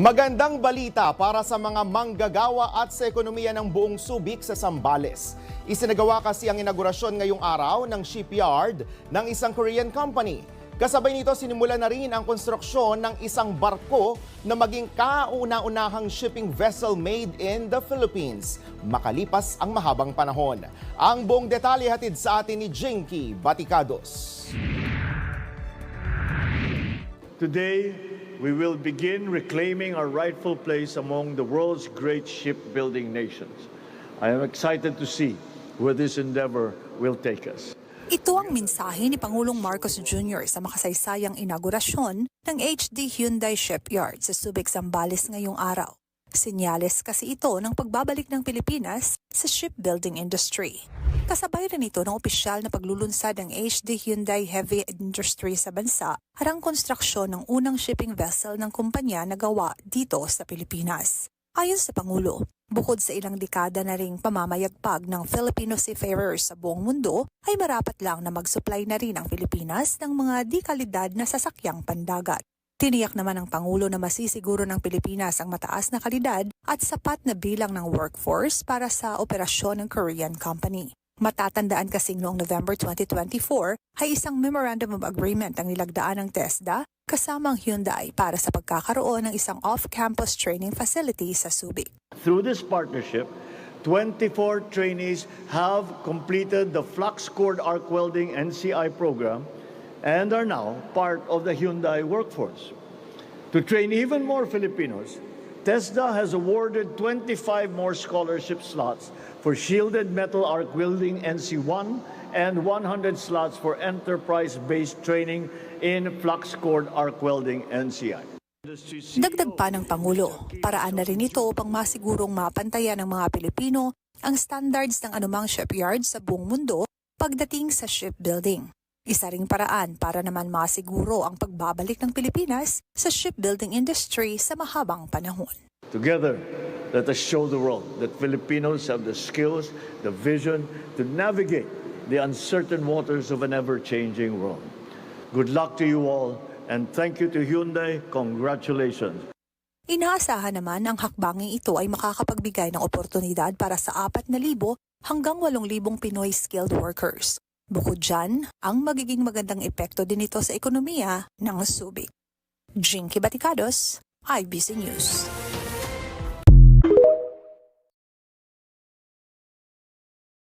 Magandang balita para sa mga manggagawa at sa ekonomiya ng buong Subic sa Sambales. Isinagawa kasi ang inaugurasyon ngayong araw ng shipyard ng isang Korean company. Kasabay nito sinimula na rin ang konstruksyon ng isang barko na maging kauna-unahang shipping vessel made in the Philippines makalipas ang mahabang panahon. Ang buong detalye hatid sa atin ni Jinky Baticados. Today, we will begin reclaiming our rightful place among the world's great shipbuilding nations. I am excited to see where this endeavor will take us. Ito ang mensahe ni Pangulong Marcos Jr. sa makasaysayang inaugurasyon ng HD Hyundai Shipyard sa Subic, Zambales ngayong araw. Senyales kasi ito ng pagbabalik ng Pilipinas sa shipbuilding industry. Kasabay rin ito ng opisyal na paglulunsad ng HD Hyundai Heavy Industry sa bansa at ang konstruksyon ng unang shipping vessel ng kumpanya na gawa dito sa Pilipinas. Ayon sa Pangulo, bukod sa ilang dekada na ring pamamayagpag ng Filipino seafarers sa buong mundo, ay marapat lang na mag-supply na rin ang Pilipinas ng mga di kalidad na sasakyang pandagat. Tiniyak naman ng Pangulo na masisiguro ng Pilipinas ang mataas na kalidad at sapat na bilang ng workforce para sa operasyon ng Korean company. Matatandaan kasing noong November 2024 ay isang Memorandum of Agreement ang nilagdaan ng TESDA kasama ang Hyundai para sa pagkakaroon ng isang off-campus training facility sa Subic. Through this partnership, 24 trainees have completed the flux cord arc welding NCI program and are now part of the Hyundai workforce. To train even more Filipinos, TESDA has awarded 25 more scholarship slots for shielded metal arc welding NC1 and 100 slots for enterprise-based training in flux cord arc welding NCI. Dagdag pa ng Pangulo, paraan na rin ito upang masigurong mapantayan ng mga Pilipino ang standards ng anumang shipyard sa buong mundo pagdating sa shipbuilding. Isa ring paraan para naman masiguro ang pagbabalik ng Pilipinas sa shipbuilding industry sa mahabang panahon. Together, let us show the world that Filipinos have the skills, the vision to navigate the uncertain waters of an ever-changing world. Good luck to you all, and thank you to Hyundai. Congratulations. Inaasahan naman ang hakbanging ito ay makakapagbigay ng oportunidad para sa 4,000 hanggang 8,000 Pinoy skilled workers. Bukod dyan, ang magiging magandang epekto din ito sa ekonomiya ng Subic. Jinky Baticados, IBC News.